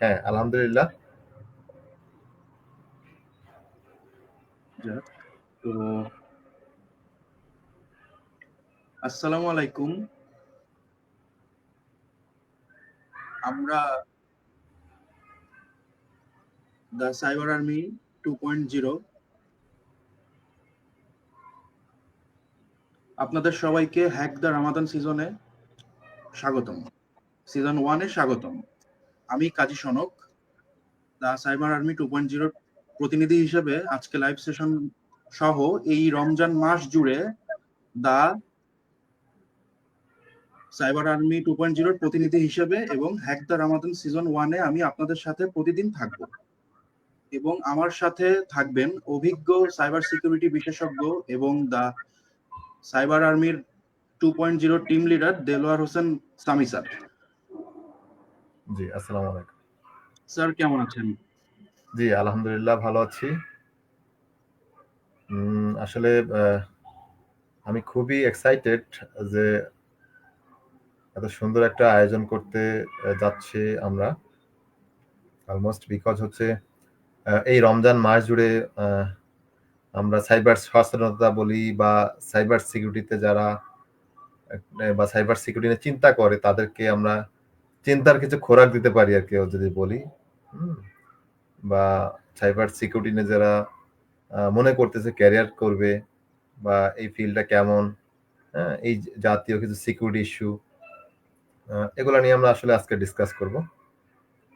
হ্যাঁ আলহামদুলিল্লাহ। তো আসসালামু আলাইকুম। আমরা the cyber army two point zero. আপনাদের সবাইকে হ্যাক দ্য রামাদান সিজনে স্বাগতম। সিজন ওয়ানে স্বাগতম। আমি Kazi Sanok the cyber army two point জিরোর প্রতিনিধি হিসেবে আজকে লাইভ সেশন সহ এই রমজান মাস জুড়ে the cyber army two point জিরোর প্রতিনিধি হিসেবে এবং হ্যাক দ্য রামাদান সিজন ওয়ানে আমি আপনাদের সাথে প্রতিদিন থাকব। এবং আমার সাথে থাকবেন অভিজ্ঞ সাইবার সিকিউরিটি বিশেষজ্ঞ এবং দা সাইবার আর্মির two point zero team leader Delwar Hossain Sami sir. জি আসসালামু আলাইকুম। স্যার কেমন আছেন? জি আলহামদুলিল্লাহ ভালো আছি। আসলে আমি খুবই এক্সাইটেড যে এত সুন্দর একটা আয়োজন করতে যাচ্ছি আমরা। অলমোস্ট বিকজ হচ্ছে এই রমজান মাস জুড়ে আমরা সাইবার সচেতনতা বলি বা সাইবার সিকিউরিটিতে যারা বা সাইবার সিকিউরিটি নিয়ে চিন্তা করে তাদেরকে আমরা চিন্তার কিছু খোরাক দিতে পারি আর কেউ যদি বলি। বা সাইবার সিকিউরিটি নিয়ে যারা মনে করতেছে ক্যারিয়ার করবে বা এই ফিল্ডটা কেমন হ্যাঁ এই জাতীয় কিছু সিকিউরিটি ইস্যু এগুলো নিয়ে আমরা আসলে আজকে ডিসকাস করব।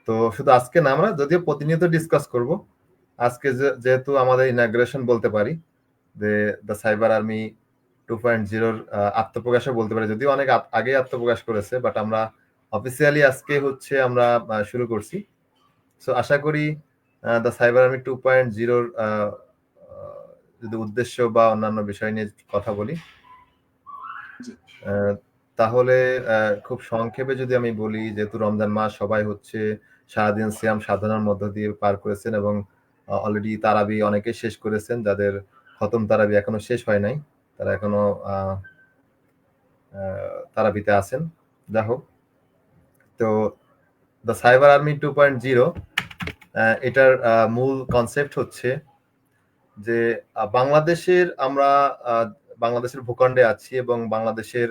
তো শুধু আজকে না, আমরা যদিও প্রতিনিয়ত ডিসকাস করব। আজকে যেহেতু আমাদের ইনাগ্রেশন বলতে পারি, যে the cyber army two point জিরোর আত্মপ্রকাশও বলতে পারি। যদিও অনেক আত- আগে আত্মপ্রকাশ করেছে বাট আমরা অফিসিয়ালি আজকে হচ্ছে আমরা শুরু করছি। সো আশা করি the cyber army two point জিরোর যদি উদ্দেশ্য বা অন্যান্য বিষয় নিয়ে কথা বলি তাহলে খুব সংক্ষেপে যদি আমি বলি যেহেতু রমজান মাস সবাই হচ্ছে সারাদিন সিয়াম সাধনার মধ্য দিয়ে পার করেছেন এবং অলরেডি তারাবি অনেকে শেষ করেছেন যাদের খতম তারাবি এখনও শেষ হয় নাই তারা এখনও তারাবিতে আছেন। যা হোক তো the cyber army two point zero এটার মূল কনসেপ্ট হচ্ছে যে বাংলাদেশের আমরা বাংলাদেশের ভূখণ্ডে আছি এবং বাংলাদেশের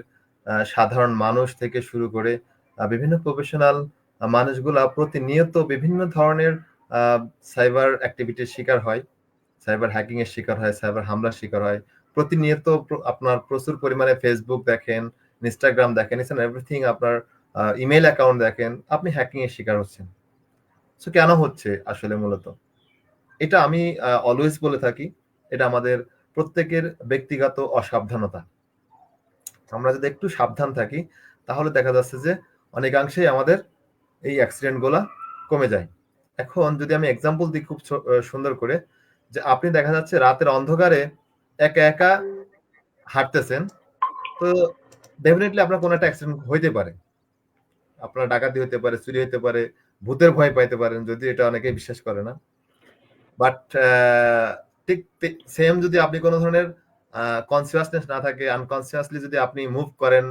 সাধারণ মানুষ থেকে শুরু করে বিভিন্ন প্রফেশনাল মানুষগুলা প্রতিনিয়ত বিভিন্ন ধরনের সাইবার অ্যাক্টিভিটির শিকার হয়। সাইবার হ্যাকিং এর শিকার হয় সাইবার হামলার শিকার হয়। প্রতিনিয়ত আপনার প্রচুর পরিমাণে ফেসবুক দেখেন ইনস্টাগ্রাম দেখেন এভরিথিং আপনার ইমেল অ্যাকাউন্ট দেখেন, আপনি হ্যাকিং এর শিকার হচ্ছেন। সো কেন হচ্ছে আসলে মূলত? এটা আমি অলওয়েজ বলে থাকি, এটা আমাদের প্রত্যেকের ব্যক্তিগত অসাবধানতা। আমরা যদি একটু সাবধান থাকি, তাহলে দেখা যাচ্ছে যে অনেকাংশেই আমাদের এই অ্যাক্সিডেন্টগুলা কমে যায়। এখন যদি আমি এক্সাম্পল দিই খুব সুন্দর করে, যে আপনি দেখা যাচ্ছে রাতের অন্ধকারে একা একা হাঁটতেছেন, তো ডেফিনেটলি আপনার কোনো একটা অ্যাক্সিডেন্ট হইতে পারে। আপনার ডাকাতি হতে পারে চুরি হতে পারে ভূতের ভয় পাইতে পারেন যদি এটা অনেকে বিশ্বাস করে না। বাট ঠিক সেম যদি আপনি কোনো ধরনের কনসিয়াসনেস না থাকে আনকনসিয়াসলি যদি আপনি মুভ করেন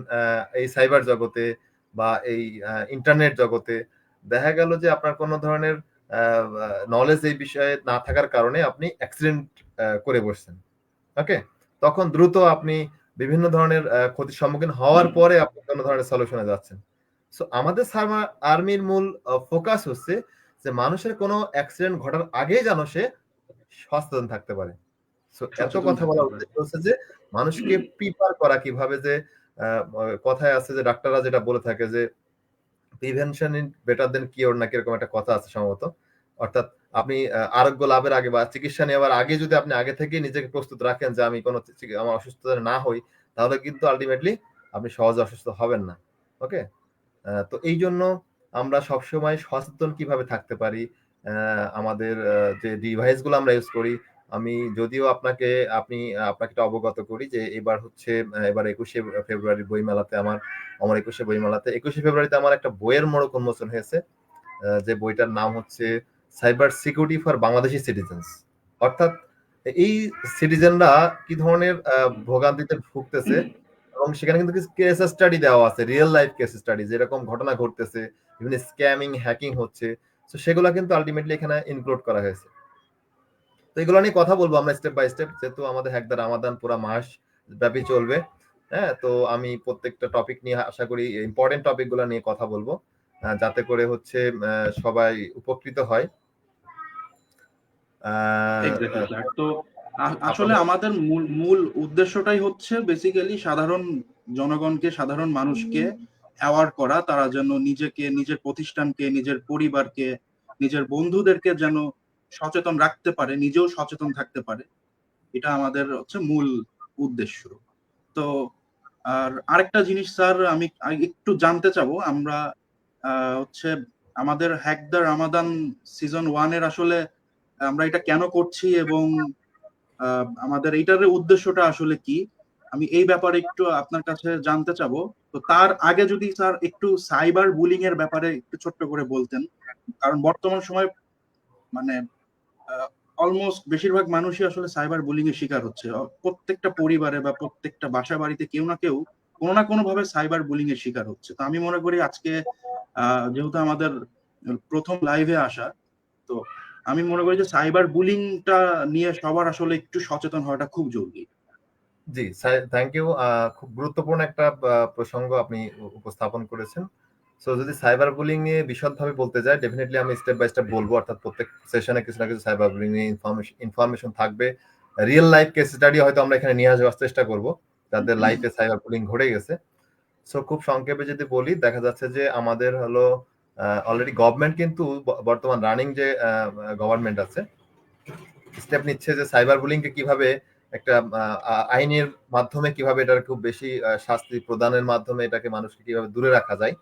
এই সাইবার জগতে বা এই ইন্টারনেট জগতে দেখা গেল যে আপনার কোনো ধরনের নলেজ এই বিষয়ে না থাকার কারণে আপনি অ্যাক্সিডেন্ট করে বসছেন। ওকে তখন দ্রুত আপনি বিভিন্ন ধরনের ক্ষতির সম্মুখীন হওয়ার পরে আপনি কোনো ধরনের সলিউশনে যাচ্ছেন। সো আমাদের আর্মির মূল ফোকাস হচ্ছে যে মানুষের কোনো অ্যাক্সিডেন্ট ঘটার আগেই যেন সে সচেতন থাকতে পারে। সো এত কথা বলা উদ্দেশ্য হচ্ছে যে মানুষকে প্রিপার করা কীভাবে যে কথায় আছে যে ডাক্তাররা যেটা বলে থাকে যে prevention in better than cure নাকি এরকম একটা কথা আছে সম্ভবত। অর্থাৎ আপনি আরোগ্য লাভের আগে বা চিকিৎসা নেওয়ার আগে যদি আপনি আগে থেকে নিজেকে প্রস্তুত রাখেন যে আমি কোনো আমার অসুস্থতা না হই তাহলে কিন্তু আলটিমেটলি আপনি সহজে অসুস্থ হবেন না। ওকে তো এই জন্য আমরা সবসময় সচেতন কীভাবে থাকতে পারি আমাদের যে ডিভাইসগুলো আমরা ইউজ করি, আমি যদিও আপনাকে, আপনি, আপনাকে অবগত করি যে এবার হচ্ছে এবার একুশে ফেব্রুয়ারি বইমেলাতে আমার আমার একুশে বইমেলাতে, একুশে ফেব্রুয়ারিতে আমার একটা বইয়ের মোড়ক উন্মোচন হয়েছে যে বইটার নাম হচ্ছে cyber security for Bangladeshi citizens অর্থাৎ এই সিটিজেনরা কি ধরনের ভোগান্তিতে ভুগতেছে এবং সেখানে কিন্তু কেস স্টাডি দেওয়া আছে রিয়েল লাইফ কেস স্টাডি যেরকম ঘটনা ঘটতেছে বিভিন্ন স্ক্যামিং হ্যাকিং হচ্ছে। তো সেগুলো কিন্তু আলটিমেটলি এখানে ইনক্লুড করা হয়েছে। তো এগুলো নিয়ে কথা বলব আমরা স্টেপ বাই স্টেপ যেহেতু আমাদের হ্যাকদার রামাদান পুরো মাস ব্যাপী চলবে। হ্যাঁ তো আমি প্রত্যেকটা টপিক নিয়ে আশা করি ইম্পর্টেন্ট টপিকগুলো নিয়ে কথা বলব যাতে করে হচ্ছে সবাই উপকৃত হয়। তো আসলে আমাদের মূল মূল উদ্দেশ্যটাই হচ্ছে বেসিক্যালি সাধারণ জনগণকে সাধারণ মানুষকে অ্যাওয়ার করা তারা যেন নিজেকে নিজের প্রতিষ্ঠানকে নিজের পরিবারকে নিজের বন্ধুদেরকে যেন সচেতন রাখতে পারে নিজেও সচেতন থাকতে পারে। এটা আমাদের হচ্ছে মূল উদ্দেশ্য। তো আর আরেকটা জিনিস স্যার আমি একটু জানতে চাবো আমরা আহ, হচ্ছে আমাদের হ্যাক দ্য রামাদান সিজন ওয়ানের আসলে আমরা এটা কেন করছি এবং আমাদের এইটার উদ্দেশ্যটা আসলে কি? আমি এই ব্যাপারে একটু আপনার কাছে জানতে চাবো। তো তার আগে যদি স্যার একটু সাইবার বুলিং এর ব্যাপারে একটু ছোট্ট করে বলতেন। কারণ বর্তমান সময় মানে অলমোস্ট বেশিরভাগ মানুষই আসলে সাইবার বুলিং এর শিকার হচ্ছে। প্রত্যেকটা পরিবারে বা প্রত্যেকটা বাসা বাড়িতে কেউ না কেউ কোনো না কোনো ভাবে সাইবার বুলিং এর শিকার হচ্ছে। তো আমি মনে করি আজকে যেহেতু আমাদের প্রথম লাইভে আসা, তো আমি মনে করি যে সাইবার বুলিংটা নিয়ে সবার আসলে একটু সচেতন হওয়াটা খুব জরুরি। জি থ্যাংক ইউ খুব গুরুত্বপূর্ণ একটা প্রসঙ্গ আপনি উপস্থাপন করেছেন। সো যদি সাইবার বুলিং নিয়ে বিশদভাবে বলতে যাই ডেফিনেটলি আমি স্টেপ বাই স্টেপ বলব। অর্থাৎ প্রত্যেক সেশনে কিছু না কিছু সাইবার বুলিং নিয়ে ইনফরমেশন ইনফরমেশন থাকবে। রিয়েল লাইফ কেস স্টাডি হয়তো আমরা এখানে নিয়ে আসবার চেষ্টা করব যাদের লাইফে সাইবার বুলিং ঘটে গেছে। সো খুব সংক্ষেপে যদি বলি দেখা যাচ্ছে যে আমাদের হলো অলরেডি গভর্নমেন্ট কিন্তু বর্তমান রানিং যে গভর্নমেন্ট আছে স্টেপ নিচ্ছে যে সাইবার বুলিংকে কীভাবে একটা আইনের মাধ্যমে কীভাবে এটার খুব বেশি শাস্তি প্রদানের মাধ্যমে এটাকে মানুষকে কীভাবে দূরে রাখা যায়,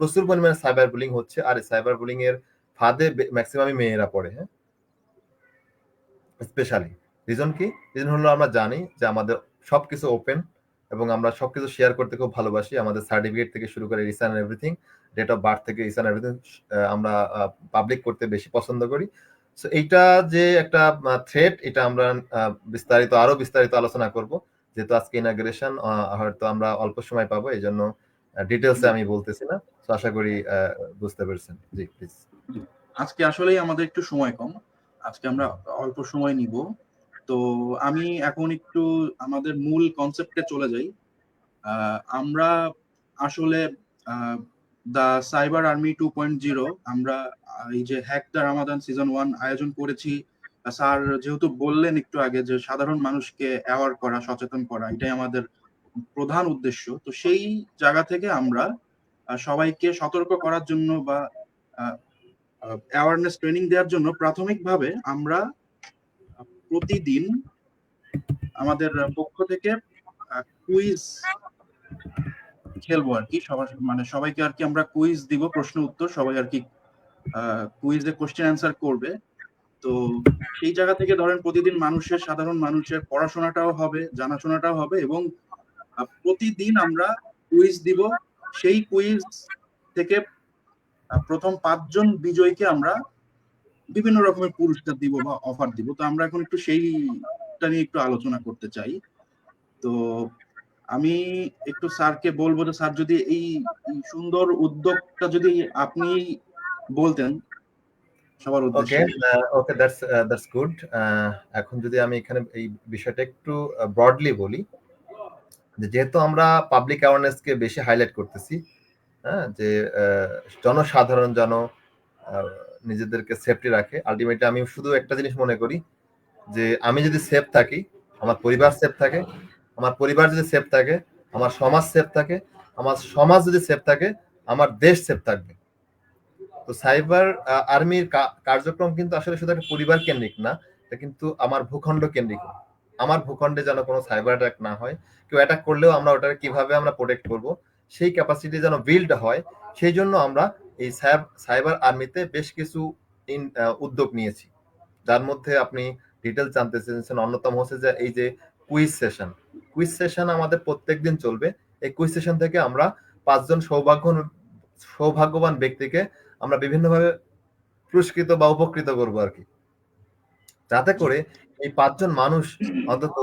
প্রচুর পরিমাণে সাইবার বুলিং হচ্ছে, আর সাইবার বুলিং এর ফাঁদে ম্যাক্সিমামই মেয়েরা পড়ে হ্যাঁ? স্পেশালি রিজন কি? রিজন হলো আমরা জানি যে আমাদের সবকিছু ওপেন এবং আমরা সবকিছু শেয়ার করতে খুব ভালোবাসি, আমাদের সার্টিফিকেট থেকে শুরু করে রিসান এভরিথিং ডেট অফ বার্থ থেকে এভরিথিং আমরা পাবলিক করতে বেশি পছন্দ করি। সো এইটা যে একটা থ্রেট এটা আমরা বিস্তারিত, আরও বিস্তারিত আলোচনা করব। যেহেতু আজকে ইনাগ্রেশন হয়তো আমরা অল্প সময় পাবো, এই জন্য ডিটেলসে আমি বলতেছি না। তো আশা করি বুঝতে পেরেছেন। জি প্লিজ আজকে আসলেই আমাদের একটু সময় কম। আজকে আমরা অল্প সময় নিব। তো, আমি এখন একটু আমাদের মূল কনসেপ্টে চলে যাই। আমরা আসলে the cyber army two point zero, আমরা এই যে hack the Ramadan season one আয়োজন করেছি। স্যার যেহেতু বললেন একটু আগে যে সাধারণ মানুষকে অ্যাওয়ার করা, সচেতন করা, এটাই আমাদের প্রধান উদ্দেশ্য। তো সেই জায়গা থেকে আমরা সবাইকে সতর্ক করার জন্য বা অ্যাওয়ারনেস ট্রেনিং দেওয়ার জন্য প্রাথমিকভাবে আমরা প্রতিদিন আমাদের পক্ষ থেকে কুইজ খেলব আর কি। সবার মানে সবাইকে আর কি আমরা কুইজ দিব, প্রশ্ন উত্তর, সবাই আর কি কুইজে কোশ্চেন অ্যান্সার করবে। তো সেই জায়গা থেকে ধরেন প্রতিদিন মানুষের, সাধারণ মানুষের পড়াশোনাটাও হবে, জানাশোনাটাও হবে এবং প্রতিদিন আমরা কুইজ দিব। সেই কুইজ থেকে প্রথম পাঁচজন বিজয়ীকে আমরা বিভিন্ন রকমের পুরস্কার দিব বা অফার দিব। তো আমরা এখন একটু সেইটা নিয়ে একটু আলোচনা করতে চাই। তো আমি একটু স্যারকে বলব যে স্যার যদি এই সুন্দর উদ্যোগটা যদি আপনি বলতেন সবার উদ্দেশ্যে। ওকে দ্যাটস দ্যাটস গুড এখন যদি আমি এখানে এই বিষয়টা একটু ব্রডলি বলি যেহেতু আমরা পাবলিক অ্যাওয়ারনেসকে বেশি হাইলাইট করতেছি হ্যাঁ যে আহ, জনসাধারণ যেন আহ, নিজেদেরকে সেফটি রাখে আলটিমেটলি আমি শুধু একটা জিনিস মনে করি যে আমি যদি সেফ থাকি আমার পরিবার সেফ থাকে আমার পরিবার যদি সেফ থাকে, আমার সমাজ সেফ থাকে, আমার সমাজ যদি সেফ থাকে, আমার দেশ সেফ থাকবে। তো সাইবার আর্মির কার্যক্রম কিন্তু আসলে শুধু একটা পরিবার কেন্দ্রিক না, এটা কিন্তু আমার ভূখণ্ড কেন্দ্রিক। আমার ভূখণ্ডে যেন কোনো সাইবার অ্যাটাক না হয়, কেউ অ্যাটাক করলেও আমরা ওটাকে কীভাবে আমরা প্রোটেক্ট করব, সেই ক্যাপাসিটি যেন বিল্ড হয়, সেই জন্য আমরা এই সাইবার আর্মিতে বেশ কিছু উদ্যোগ নিয়েছি। যার মধ্যে আপনি ডিটেলস জানতে চেয়েছেন, অন্যতম হচ্ছে যে এই যে কুইজ সেশন কুইজ সেশন আমাদের প্রত্যেক দিন চলবে। এই কুইজ সেশন থেকে আমরা পাঁচজন সৌভাগ্য, সৌভাগ্যবান ব্যক্তিকে আমরা বিভিন্নভাবে পুরস্কৃত বা উপকৃত করব আর কি। যাতে করে এই পাঁচজন মানুষ অন্তত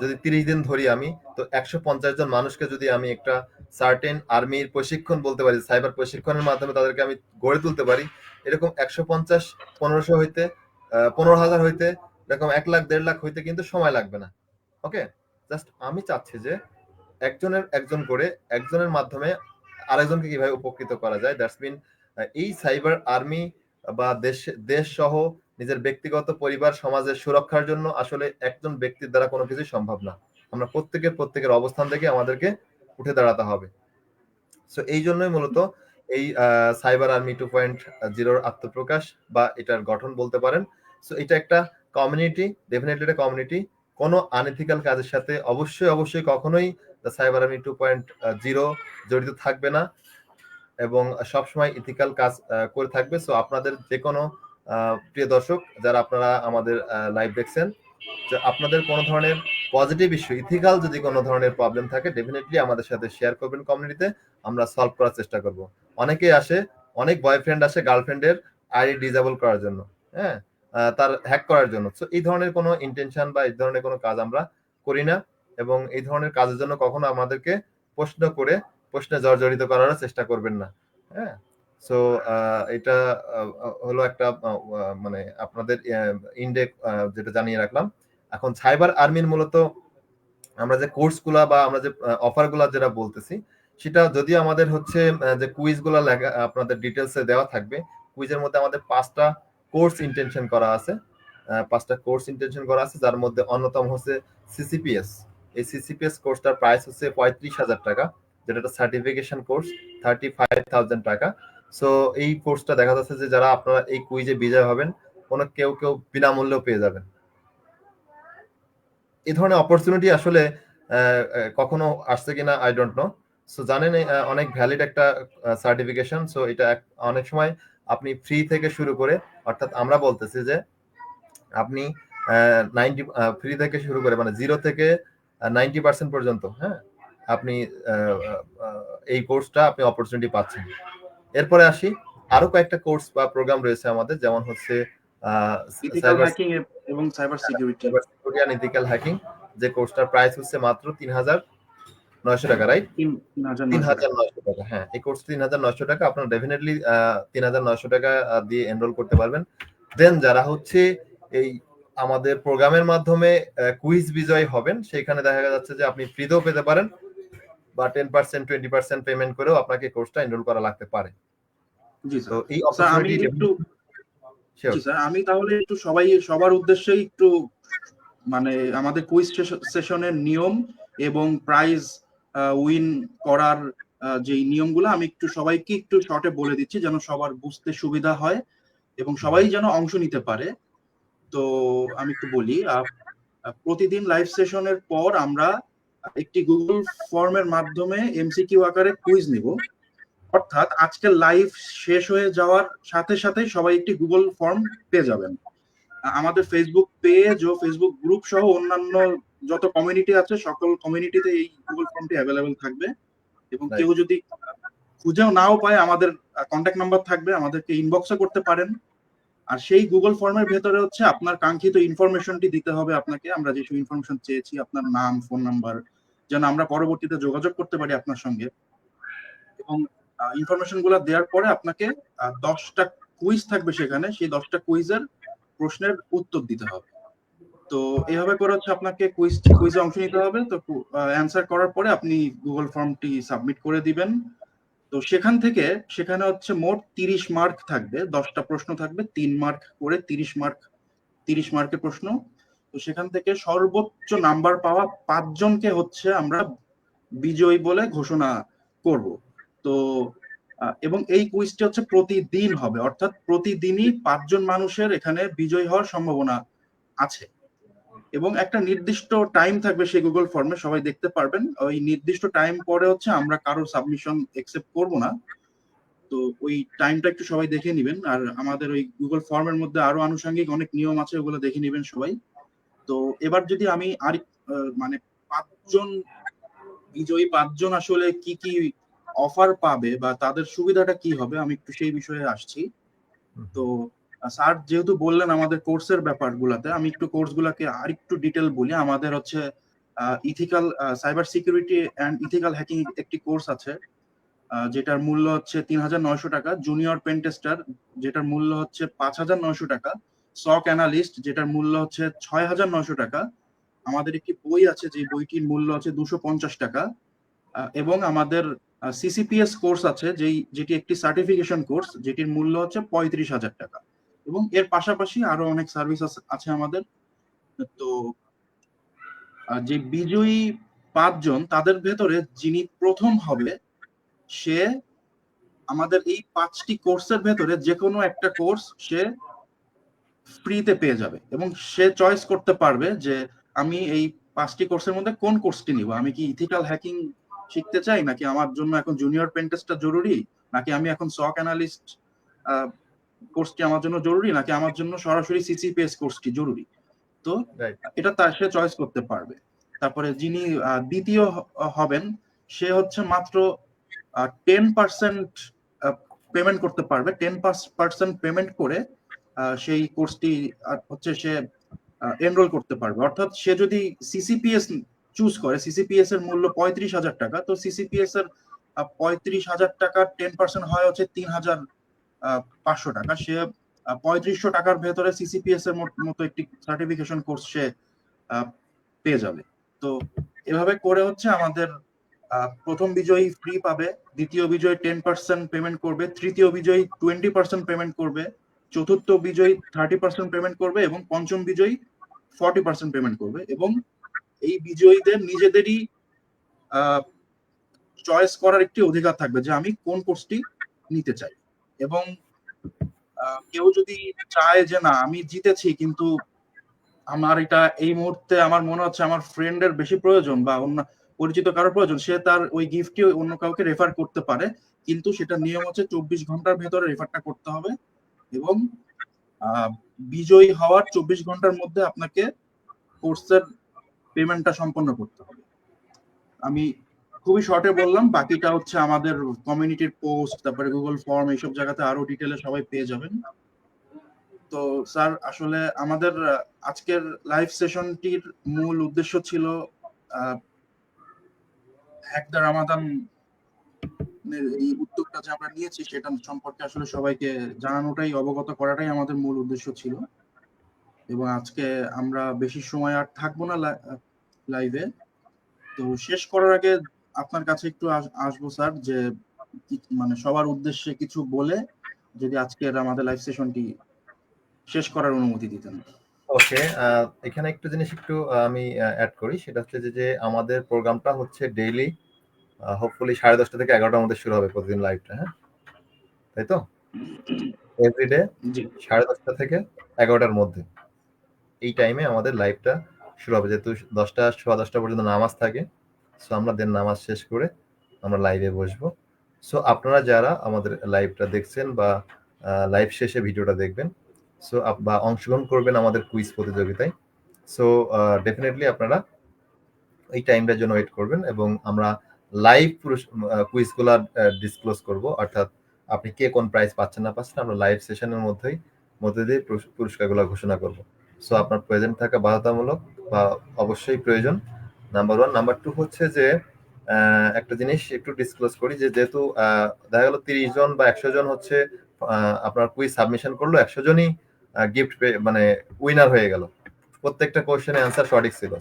যদি তিরিশ দিন ধরি আমি, তো একশো পঞ্চাশ জন মানুষকে যদি আমি একটা সার্টেন আর্মির প্রশিক্ষণ বলতে পারি সাইবার প্রশিক্ষণের মাধ্যমে তাদেরকে আমি গড়ে তুলতে পারি, এরকম একশো পঞ্চাশ, পনেরোশো হইতে পনেরো হাজার হইতে, এরকম এক লাখ, দেড় লাখ হইতে কিন্তু সময় লাগবে না। ওকে জাস্ট আমি চাচ্ছি যে একজনের একজন করে একজনের মাধ্যমে আরেকজনকে কীভাবে উপকৃত করা যায়? দ্যাটস মিন এই সাইবার আর্মি বা দেশ দেশ সহ নিজের ব্যক্তিগত পরিবার, সমাজের সুরক্ষার জন্য আসলে একজন ব্যক্তির দ্বারা কোনো কিছুই সম্ভব না। আমরা প্রত্যেকের প্রত্যেকের অবস্থান থেকে আমাদেরকে উঠে দাঁড়াতে হবে। সো এই জন্যই মূলত এই সাইবার আর্মি টু পয়েন্ট জিরোর আত্মপ্রকাশ বা এটার গঠন বলতে পারেন। সো এটা একটা কমিউনিটি ডেফিনেটলি একটা কমিউনিটি কোনো আনএথিক্যাল কাজের সাথে অবশ্যই অবশ্যই কখনোই cyber army two point zero জড়িত থাকবে না এবং সবসময় ইথিক্যাল কাজ করে থাকবে। সো আপনাদের যে কোনো প্রিয় দর্শক যারা আপনারা আমাদের লাইভ দেখছেন, যে আপনাদের কোনো ধরনের পজিটিভ ইস্যু ইথিক্যাল যদি কোনো ধরনের প্রবলেম থাকে ডেফিনেটলি আমাদের সাথে শেয়ার করবেন কমিউনিটিতে আমরা সলভ করার চেষ্টা করব। অনেকেই আসে, অনেক বয়ফ্রেন্ড আসে গার্লফ্রেন্ডের আইডি ডিজেবল করার জন্য। হ্যাঁ? তার হ্যাক করার জন্য। তো এই ধরনের কোনো ইন্টেনশন বা এই ধরনের কোনো কাজ আমরা করি না এবং এই ধরনের কাজের জন্য কখনো আমাদেরকে প্রশ্ন করে প্রশ্নে জর্জরিত করারও চেষ্টা করবেন না। হ্যাঁ? সো এটা হলো একটা মানে আপনাদের ইন্ডেক যেটা জানিয়ে রাখলাম। এখন সাইবার আর্মির মূলত আমরা যে কোর্সগুলা বা আমরা যে অফারগুলা যেটা বলতেছি, সেটা যদি আমাদের হচ্ছে যে কুইজগুলা আপনাদের ডিটেলসে দেওয়া থাকবে কুইজের মধ্যে আমাদের পাঁচটা কোর্স ইন্টেনশন করা আছে পাঁচটা কোর্স ইন্টেনশন করা আছে, যার মধ্যে অন্যতম হচ্ছে সিসিপিএস এই সিসিপিএস কোর্সটার প্রাইস হচ্ছে পঁয়ত্রিশ হাজার টাকা যেটা একটা certification course thirty five thousand টাকা। সো এই কোর্সটা দেখা যাচ্ছে যে যারা আপনারা এই কুইজে বিজয় হবেন কোনো কেউ কেউ বিনামূল্যেও পেয়ে যাবেন। এই ধরনের অপরচুনিটি আসলে কখনো আসছে কিনা আই ডোন্ট নো সো জানেন অনেক ভ্যালিড একটা সার্টিফিকেশন সো এটা অনেক সময় আপনি ফ্রি থেকে শুরু করে অর্থাৎ আমরা বলতেছি যে আপনি নাইনটি ফ্রি থেকে শুরু করে মানে জিরো থেকে নাইনটি পার্সেন্ট পর্যন্ত হ্যাঁ আপনি এই কোর্সটা আপনি অপরচুনিটি পাচ্ছেন। এরপরে আসি আরও কয়েকটা কোর্স বা প্রোগ্রাম রয়েছে আমাদের যেমন হচ্ছে এবং cyber security security ethical hacking যে কোর্সটার প্রাইস হচ্ছে মাত্র তিন হাজার নয়শো টাকা রাইট তিন হাজার নয়শো টাকা। হ্যাঁ। এই কোর্স তিন হাজার নয়শো টাকা আপনার ডেফিনেটলি তিন হাজার নয়শো টাকা দিয়ে এনরোল করতে পারবেন। দেন যারা হচ্ছে এই আমাদের প্রোগ্রামের মাধ্যমে কুইজ বিজয় হবেন সেখানে দেখা যাচ্ছে যে আপনি ফ্রিতেও পেতে পারেন বা ten percent twenty percent payment করেও আপনাকে কোর্সটা এনরোল করা লাগতে পারে। তো এই অপরচুনিটি আমি তাহলে একটু সবাই সবার উদ্দেশ্যে একটু মানে আমাদের কুইজ সেশনের নিয়ম এবং প্রাইজ উইন করার যেই নিয়মগুলো আমি একটু সবাইকে একটু শর্টে বলে দিচ্ছি যেন সবার বুঝতে সুবিধা হয় এবং সবাই যেন অংশ নিতে পারে। তো আমি একটু বলি প্রতিদিন লাইভ সেশনের পর আমরা একটি গুগল ফর্মের মাধ্যমে এমসিকিউ আকারে কুইজ নিব। অর্থাৎ আজকে লাইভ শেষ হয়ে যাওয়ার সাথে সাথে সবাই একটি গুগল ফর্ম পেয়ে যাবেন। আমাদের ফেসবুক পেজ ও ফেসবুক গ্রুপ সহ অন্যান্য যত কমিউনিটি আছে সকল কমিউনিটিতে এই গুগল ফর্মটি অ্যাভেলেবেল থাকবে। এবং কেউ যদি খুঁজেও নাও পায় আমাদের কন্ট্যাক্ট নাম্বার থাকবে আমাদেরকে ইনবক্সও করতে পারেন। আর সেই গুগল ফর্মের ভেতরে হচ্ছে আপনার কাঙ্ক্ষিত ইনফরমেশনটি দিতে হবে আপনাকে। আমরা যেসব ইনফরমেশন চেয়েছি আপনার নাম ফোন নাম্বার যেন আমরা পরবর্তীতে যোগাযোগ করতে পারি আপনার সঙ্গে। এবং ইনফরমেশনগুলো দেওয়ার পরে আপনাকে দশটা কুইজ থাকবে সেখানে। সেই দশটা কুইজের প্রশ্নের উত্তর দিতে হবে। তো এইভাবে করে হচ্ছে আপনাকে কুইজ কুইজে অংশ নিতে হবে। তো অ্যান্সার করার পরে আপনি গুগল ফর্মটি সাবমিট করে দিবেন। তো সেখান থেকে, সেখানে হচ্ছে মোট তিরিশ মার্ক থাকবে, দশটা প্রশ্ন থাকবে, তিন মার্ক করে তিরিশ মার্ক তিরিশ মার্কের প্রশ্ন। তো সেখান থেকে সর্বোচ্চ নাম্বার পাওয়া পাঁচজনকে হচ্ছে আমরা বিজয়ী বলে ঘোষণা করব। তো এবং এই কুইজটি হচ্ছে প্রতিদিন হবে, অর্থাৎ প্রতিদিনই পাঁচজন মানুষের এখানে বিজয়ী হওয়ার সম্ভাবনা আছে। এবং একটা নির্দিষ্ট টাইম থাকবে সেই গুগল ফর্মে সবাই দেখতে পারবেন। ওই নির্দিষ্ট টাইম পরে হচ্ছে আমরা কারোর সাবমিশন একসেপ্ট করব না। তো ওই টাইমটা একটু সবাই দেখে নেবেন। আর আমাদের ওই গুগল ফর্মের মধ্যে আরও আনুষঙ্গিক অনেক নিয়ম আছে, ওগুলো দেখে নেবেন সবাই। তো এবার যদি আমি আর মানে পাঁচজন, বিজয়ী পাঁচজন আসলে কি কি অফার পাবে বা তাদের সুবিধাটা কি হবে, আমি একটু সেই বিষয়ে আসছি। তো স্যার যেহেতু বললেন আমাদের কোর্সের ব্যাপারগুলোতে, আমি একটু কোর্সগুলোকে আর একটু ডিটেল বলি। আমাদের হচ্ছে ethical cyber security and ethical hacking একটি কোর্স আছে যেটার মূল্য হচ্ছে তিন হাজার নয়শো টাকা। জুনিয়র পেন টেস্টার যেটার মূল্য হচ্ছে পাঁচ হাজার নয়শো টাকা। সক অ্যানালিস্ট যেটার মূল্য হচ্ছে ছয় হাজার নয়শো টাকা। আমাদের একটি বই আছে যে বইটির মূল্য আছে দুশো পঞ্চাশ টাকা। এবং আমাদের সিসিপিএস কোর্স আছে, যেই, যেটি একটি সার্টিফিকেশন কোর্স যেটির মূল্য হচ্ছে পঁয়ত্রিশ হাজার টাকা। এবং এর পাশাপাশি আরও অনেক সার্ভিস আছে আমাদের। তো যে বিজয়ী পাঁচজন, তাদের ভেতরে যিনি প্রথম হবে, সে আমাদের এই পাঁচটি কোর্সের ভেতরে যে কোনো একটা কোর্স সে ফ্রিতে পেয়ে যাবে এবং সে চয়েস করতে পারবে যে আমি এই পাঁচটি কোর্সের মধ্যে কোন কোর্সটি নিব? আমি কি ইথিক্যাল হ্যাকিং শিখতে চাই? নাকি আমার জন্য এখন জুনিয়র পেন্টেস্টটা জরুরি? নাকি আমি এখন সক অ্যানালিস্ট কোর্সটি আমার জন্য জরুরি নাকি আমার জন্য সরাসরি সিসিপিএস কোর্সটি জরুরি? তো এটা তার সে চয়েস করতে পারবে। তারপরে যিনি দ্বিতীয় হবেন সে হচ্ছে মাত্র টেন পার্সেন্ট পেমেন্ট করতে পারবে। টেন পার্সেন্ট পেমেন্ট করে সেই কোর্সটি হচ্ছে সে এনরোল করতে পারবে। অর্থাৎ সে যদি সিসিপিএস চুজ করে সিসিপিএস এর মূল্য পঁয়ত্রিশ হাজার টাকা তো সিসিপিএস এর পঁয়ত্রিশ হাজার টাকার টেন পার্সেন্ট হয় হচ্ছে তিন হাজার পাঁচশো টাকা। সে পঁয়ত্রিশশো টাকার ভেতরে সিসিপিএস এর মতো একটি সার্টিফিকেশন কোর্স সে পেয়ে যাবে। তো এভাবে করে হচ্ছে আমাদের প্রথম বিজয়ী ফ্রি পাবে, দ্বিতীয় বিজয়ী টেন পার্সেন্ট পেমেন্ট করবে, তৃতীয় বিজয়ী টোয়েন্টি পার্সেন্ট পেমেন্ট করবে, চতুর্থ বিজয়ী থার্টি পার্সেন্ট পেমেন্ট করবে এবং পঞ্চম বিজয়ী ফর্টি পার্সেন্ট পেমেন্ট করবে এবং এই বিজয়ীদের নিজেদেরই চয়েস করার একটি অধিকার থাকবে যে আমি কোন কোর্সটি নিতে চাই। এবং কেউ যদি চায় যে না, আমি জিতেছি, কিন্তু আমার এটা এই মুহূর্তে আমার মনে হচ্ছে আমার ফ্রেন্ডের বেশি প্রয়োজন বা অন্য পরিচিত কারও প্রয়োজন, সে তার ওই গিফটটি অন্য কাউকে রেফার করতে পারে। কিন্তু সেটা নিয়ম হচ্ছে চব্বিশ ঘণ্টার ভেতরে রেফারটা করতে হবে এবং বিজয়ী হওয়ার চব্বিশ ঘণ্টার মধ্যে আপনাকে কোর্সের পেমেন্টটা সম্পন্ন করতে হবে। আমি খুবই শর্টে বললাম, বাকিটা হচ্ছে আমাদের কমিউনিটির পোস্ট তারপরে গুগল ফর্ম এইসব জায়গাতে আরও ডিটেলে সবাই পেয়ে যাবেন। তো স্যার আসলে আমাদের আজকের লাইভ সেশনটির মূল উদ্দেশ্য ছিল হ্যাক দ্য রামাদান এই উদ্যোগটা যে আমরা নিয়েছি, সেটা সম্পর্কে আসলে সবাইকে জানানোটাই, অবগত করাটাই আমাদের মূল উদ্দেশ্য ছিল। এবং আজকে আমরা বেশি সময় আর থাকব না লাইভে তো শেষ করার আগে আপনার কাছে একটু আস- আসব স্যার যে মানে সবার উদ্দেশ্যে কিছু বলে যদি আজকের আমাদের লাইভ সেশনটি শেষ করার অনুমতি দিতেন। ওকে এখানে একটু জিনিস একটু আমি অ্যাড করি সেটা হচ্ছে যে আমাদের প্রোগ্রামটা হচ্ছে ডেইলি হোপফুলি সাড়ে দশটা থেকে এগারোটার মধ্যে শুরু হবে প্রতিদিন লাইভটা হ্যাঁ? তাই তো? এভরিডে জি। সাড়ে দশটা থেকে এগারোটার মধ্যে। এই টাইমে আমাদের লাইভটা শুরু হবে যেহেতু দশটা সোয়া দশটা পর্যন্ত নামাজ থাকে। সো আমরা দেন নামাজ শেষ করে আমরা লাইভে বসবো। সো আপনারা যারা আমাদের লাইভটা দেখছেন বা লাইভ শেষে ভিডিওটা দেখবেন সো বা অংশগ্রহণ করবেন আমাদের কুইজ প্রতিযোগিতায়। সো ডেফিনেটলি আপনারা এই টাইমটার জন্য ওয়েট করবেন এবং আমরা লাইভ কুইজগুলো ডিসক্লোজ করব। অর্থাৎ আপনি কে কোন প্রাইজ পাচ্ছেন না পাচ্ছেন, আমরা লাইভ সেশনের মধ্যেই, মধ্যে দিয়ে পুরস- পুরস্কারগুলো ঘোষণা করব। সো আপনার প্রেজেন্ট থাকা বাধ্যতামূলক বা অবশ্যই প্রয়োজন। নাম্বার ওয়ান নাম্বার টু হচ্ছে যে একটা জিনিস একটু ডিসক্লোজ করি যে, যেহেতু দেখা গেল তিরিশ জন বা একশো জন হচ্ছে আপনার কুইজ সাবমিশন করল, একশো জনই গিফট মানে উইনার হয়ে গেল। প্রত্যেকটা কোশ্চেনে অ্যান্সার সঠিক ছিল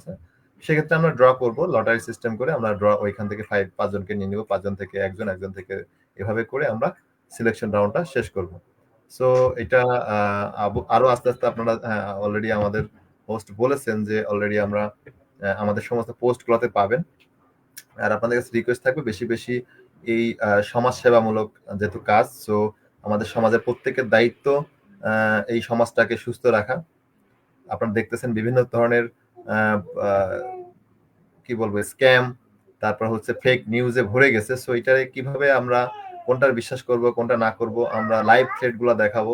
সেক্ষেত্রে আমরা ড্র করব লটারি সিস্টেম করে আমরা ড্র ওইখান থেকে ফাইভ পাঁচজনকে নিয়ে নিব পাঁচজন থেকে একজন একজন থেকে এভাবে করে আমরা সিলেকশন রাউন্ডটা শেষ করব। সো এটা আরও আস্তে আস্তে আপনারা অলরেডি আমাদের হোস্ট বলেছেন যে অলরেডি আমরা আমাদের সমস্ত পোস্টগুলোতে পাবেন। আর আপনাদের কাছে রিকোয়েস্ট থাকবে বেশি বেশি এই সমাজ সেবামূলক যেহেতু কাজ সো আমাদের সমাজের প্রত্যেকের দায়িত্ব এই সমাজটাকে সুস্থ রাখা। আপনারা দেখতেছেন বিভিন্ন ধরনের কি বলব স্ক্যাম তারপর হচ্ছে ফেক নিউজে ভরে গেছে। সো এটারে কীভাবে আমরা, কোনটার বিশ্বাস করব, কোনটা না করব, আমরা লাইভ থ্রেডগুলা দেখাবো।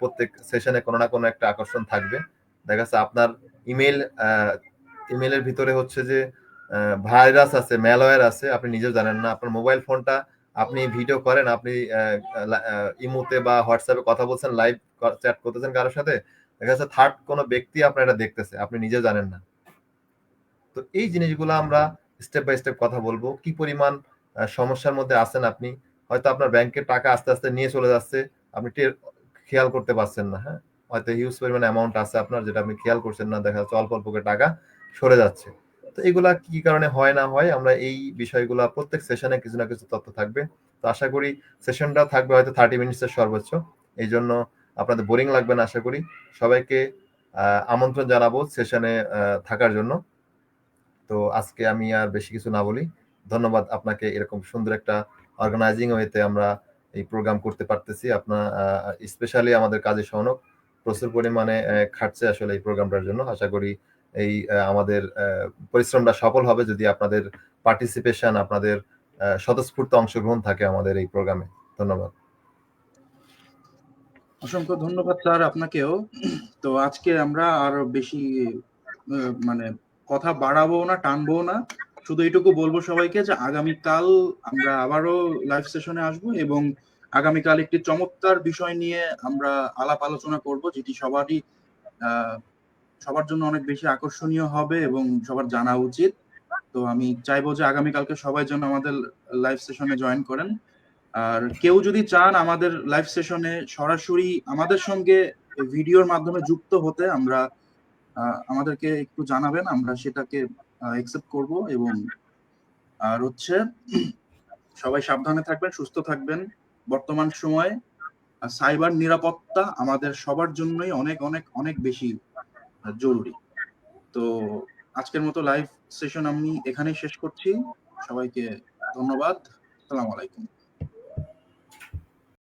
প্রত্যেক সেশনে কোনো না কোনো একটা আকর্ষণ থাকবে। দেখা যাচ্ছে আপনার ইমেল ইমেলের ভিতরে হচ্ছে যে ভাইরাস আছে, ম্যালওয়্যার আছে, আপনি নিজেও জানেন না। আপনার মোবাইল ফোনটা আপনি ভিডিও করেন, আপনি ইমোতে বা হোয়াটসঅ্যাপে কথা বলছেন, লাইভ চ্যাট করতেছেন কারোর সাথে, দেখা যাচ্ছে থার্ড কোনো ব্যক্তি আপনার এটা দেখতেছে, আপনি নিজেও জানেন না। তো এই জিনিসগুলো আমরা স্টেপ বাই স্টেপ কথা বলব, কি পরিমাণ সমস্যার মধ্যে আছেন আপনি? হয়তো আপনার ব্যাংকের টাকা আস্তে আস্তে নিয়ে চলে যাচ্ছে, আপনি খেয়াল করতে পারছেন না হ্যাঁ? হয়তো হিউজ পরিমাণ অ্যামাউন্ট আছে আপনার, যেটা আপনি খেয়াল করছেন না, দেখা যাচ্ছে অল্প অল্প টাকা সরে যাচ্ছে। তো এগুলা কি কারণে হয় না হয়, আমরা এই বিষয়গুলা প্রত্যেক সেশনে কিছু না কিছু তথ্য থাকবে। তো আশা করি সেশনটা থাকবে হয়তো থার্টি মিনিটসের সর্বোচ্চ। এই জন্য আপনাদের বোরিং লাগবে না আশা করি। সবাইকে আমন্ত্রণ জানাব সেশনে থাকার জন্য। তো আজকে আমি আর বেশি কিছু না বলি। ধন্যবাদ আপনাকে এরকম সুন্দর একটা অর্গানাইজিং ওয়েতে আমরা এই প্রোগ্রাম করতে পারতেছি। আপনার স্পেশালি আমাদের কাজে সহনক প্রচুর পরিমাণে খাটছে আসলে এই প্রোগ্রামটার জন্য। আশা করি এই আমাদের পরিশ্রমটা সফল হবে যদি আপনাদের পার্টিসিপেশন আপনাদের স্বতঃস্ফূর্ত অংশগ্রহণ থাকে আমাদের এই প্রোগ্রামে ধন্যবাদ। অসংখ্য ধন্যবাদ স্যার আপনাকেও। তো আজকে আমরা আর বেশি মানে কথা বাড়াবো না, টানবো না। শুধু এইটুকু বলব সবাইকে যে আগামীকাল আমরা আবারও লাইভ সেশনে আসব এবং আগামীকাল একটি চমৎকার বিষয় নিয়ে আমরা আলাপ আলোচনা করব, যেটি সবারই সবার জন্য অনেক বেশি আকর্ষণীয় হবে এবং সবার জানা উচিত। তো আমি চাইব যে আগামীকালকে সবাই যেন আমাদের লাইভ সেশনে জয়েন করেন। আর কেউ যদি চান আমাদের লাইভ সেশনে সরাসরি আমাদের সঙ্গে ভিডিওর মাধ্যমে যুক্ত হতে, আমরা আমাদেরকে একটু জানাবেন, আমরা সেটাকে অ্যাকসেপ্ট করব এবং, আর হচ্ছে সবাই সাবধানে থাকবেন, সুস্থ থাকবেন। বর্তমান সময়ে সাইবার নিরাপত্তা আমাদের সবার জন্যই অনেক অনেক অনেক বেশি জরুরি। তো আজকের মতো লাইভ সেশন আমি এখানেই শেষ করছি। সবাইকে ধন্যবাদ। আসসালামু আলাইকুম।